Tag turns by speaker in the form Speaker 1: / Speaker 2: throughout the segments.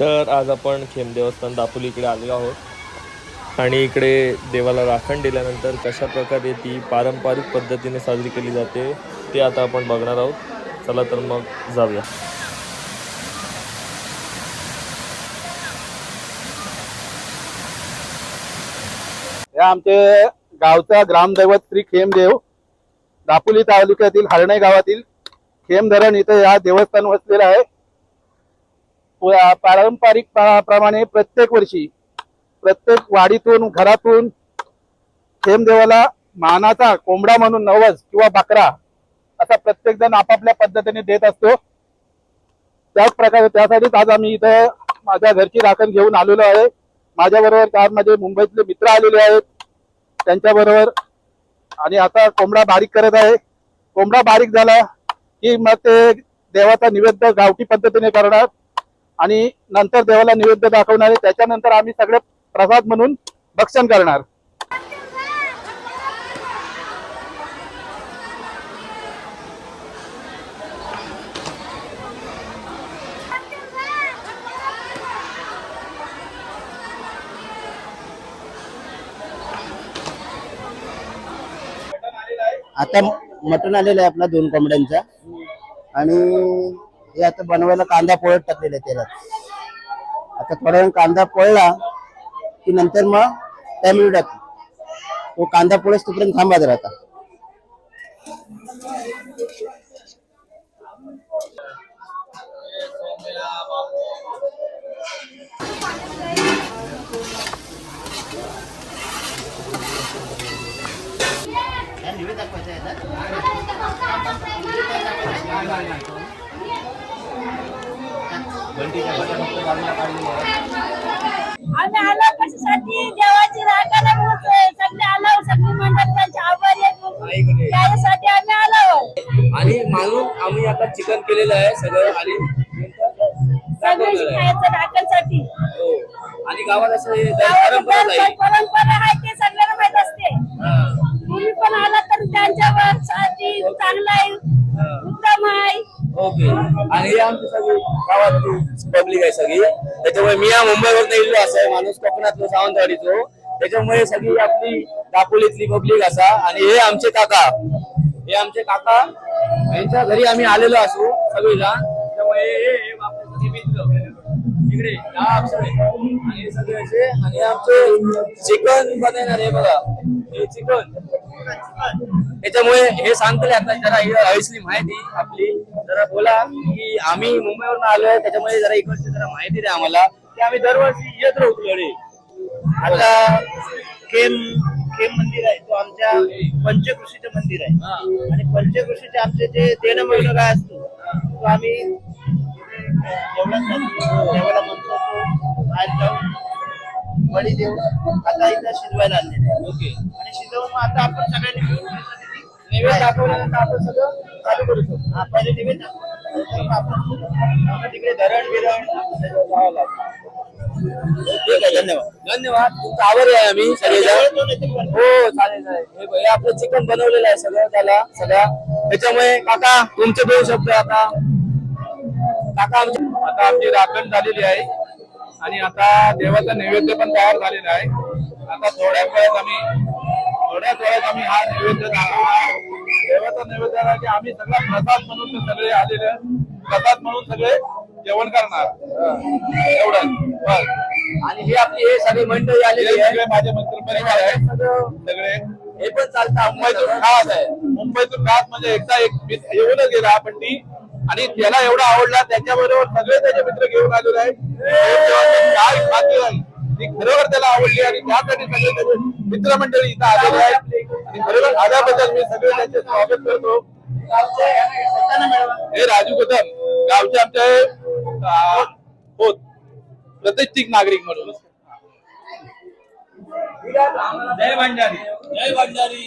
Speaker 1: तर आज आपण खेम देवस्थान दापोली इकडे आलेलो आहोत. आणि इकडे देवाला राखण दिल्यानंतर कशा प्रकारे ती पारंपरिक पद्धतीने साजरी केली जाते ते आता आपण बघणार आहोत. चला तर मग जाऊया.
Speaker 2: आमचे गावचा ग्रामदैवत श्री खेमदेव दापोली तालुक्यातील हरणे गावातील खेम धरण इथं या देवस्थान वसलेलं आहे. पारंपरिक प्रमाणे प्रत्येक वर्षी प्रत्येक वाडीतून घरातून खेमदेवाला मानाचा कोंबडा म्हणून नवस किंवा बकरा असा प्रत्येक जण आपापल्या पद्धतीने देत असतो. त्याच प्रकारे त्यासाठीच आज आम्ही इथं माझ्या घरची राखण घेऊन आलेलो आहे. माझ्याबरोबर चार माझे मुंबईतले मित्र आलेले आहेत. त्यांच्या बरोबर आणि आता कोंबडा बारीक करत आहे. कोंबडा बारीक झाला की मग ते देवाचा निवेद्य गावठी पद्धतीने करणार. आणि नंतर देवाला निवेद्य दाखवणार आहे. त्याच्यानंतर आम्ही सगळे प्रसाद म्हणून भक्षण करणार.
Speaker 3: आता मटण आलेलं आहे आपला दोन कोंबड्यांचा. आणि हे आता बनवायला कांदा पोळत टाकलेला आहे तेलात. आता थोडा वेळ कांदा पळला की नंतर मग टॅमिटो टाक. तो कांदा पोळस तोपर्यंत थांबा जरा आता.
Speaker 4: आम्ही आलो कशासाठी? देवाची राखायला म्हणून सगळे आलो सगळी मंडळ त्यांचे आभारी आहेत त्यासाठी आम्ही आलो.
Speaker 5: आणि मानून आम्ही आता चिकन केलेलं आहे सगळं आणि
Speaker 4: सगळे शिकायचं
Speaker 5: हो. आणि गावात असं परंपरा आहे
Speaker 4: ते सगळ्यांना माहीत असते. तुम्ही पण आहे उत्तम आहे.
Speaker 5: ओके. आणि हे आमची सगळी गावातली पब्लिक आहे सगळी. त्याच्यामुळे मी या मुंबईवरून येलो असं आहे माणूस कोकणातलो सावंतवाडीचो. त्याच्यामुळे सगळी आपली दापोलीतली पब्लिक असा. आणि हे आमचे काका. हे आमचे काका. यांच्या घरी आम्ही आलेलो असू सगळीला त्यामुळे हे आपले मित्र. इकडे दहा अक्षर. आणि सगळे असे. आणि आमचे चिकन बनवणार हे बघा. हे चिकन. त्याच्यामुळे हे सांगतले आता जरा हळसली माहिती आपली. जरा बोला की आम्ही मुंबईवरून आलोय त्याच्यामुळे जरा इकडची जरा माहिती द्या आम्हाला. की आम्ही दरवर्षी येत राहतो रे
Speaker 3: आता खेम खेम मंदिर आहे तो आमच्या पंचकृषीचं मंदिर आहे. आणि पंचकृषीचे आमचे जे देणं मिळणं काय असतो तो आम्ही जेवणासाठी देवाला म्हणतो बाहेर जाऊन बळी देऊ आता इथं शिजवायला
Speaker 5: ओके.
Speaker 3: आणि शिजवून मग आता आपण सगळ्यांनी मिळून
Speaker 5: नैवेद्य दाखवल्यानंतर आपण सगळं चालू करू शकतो.
Speaker 3: हा, पहिले दाखवू. आपण तिकडे धरण बिरण जावं लागतं. ठीक आहे धन्यवाद.
Speaker 5: धन्यवाद. तुमचा आभारी आहे आम्ही सगळेजण. हो चालेल चालेल. हे हे आपलं चिकन बनवलेलं आहे सगळं त्याला सगळ्या. त्याच्यामुळे काका तुमचे दोन शब्द आता. काका आमचे
Speaker 2: आता आमची राखण झालेली आहे. आणि आता देवाचा नैवेद्य पण तयार झालेला आहे. आता थोड्याच वेळात आम्ही थोड्याच वेळात आम्ही हा नैवेद्य दाखवणार देवाचा नैवेद्य की आम्ही सगळा प्रसाद म्हणून सगळे आलेले. प्रसाद म्हणून सगळे जेवण करणार. एवढंच बस.
Speaker 5: आणि हे आपली हे सगळी मंडळी आलेली
Speaker 2: सगळे माझे मंत्र परिवार आहे.
Speaker 5: सगळं हे पण चालतं.
Speaker 2: मुंबईतून खास आहे. मुंबईतून खास म्हणजे एकदा एक येऊनच गेला पण ती आणि त्याला एवढा आवडला त्याच्याबरोबर सगळे त्याचे मित्र घेऊन आलेले आहेत. काय खाद्य आहे ती खरोखर त्याला आवडली आणि त्यासाठी सगळे त्याचे मित्रमंडळी इथं आलेले आहेत. आणि खरोखर आल्याबद्दल मी सगळे त्यांचे स्वागत करतो. हे राजू कदम गावचे आमचे होत प्रतिष्ठित नागरिक म्हणून. जय भंडारी. जय भंडारी.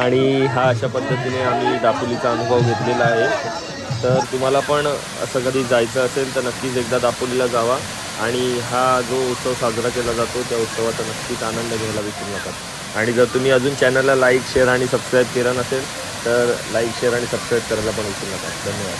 Speaker 1: आणि हा अशा पद्धतीने आम्ही दापोलीचा अनुभव घेतलेला आहे. तर तुम्हाला पण असं कधी जायचं असेल तर नक्कीच एकदा दापोलीला जावा. आणि हा जो उत्सव साजरा केला जातो त्या उत्सवाचा नक्कीच आनंद घ्यायला विसरू नका. आणि जर तुम्ही अजून चॅनलला लाईक शेअर आणि सबस्क्राईब केलं नसेल तर लाईक शेअर आणि सबस्क्राईब करायला पण विसरू नका. धन्यवाद.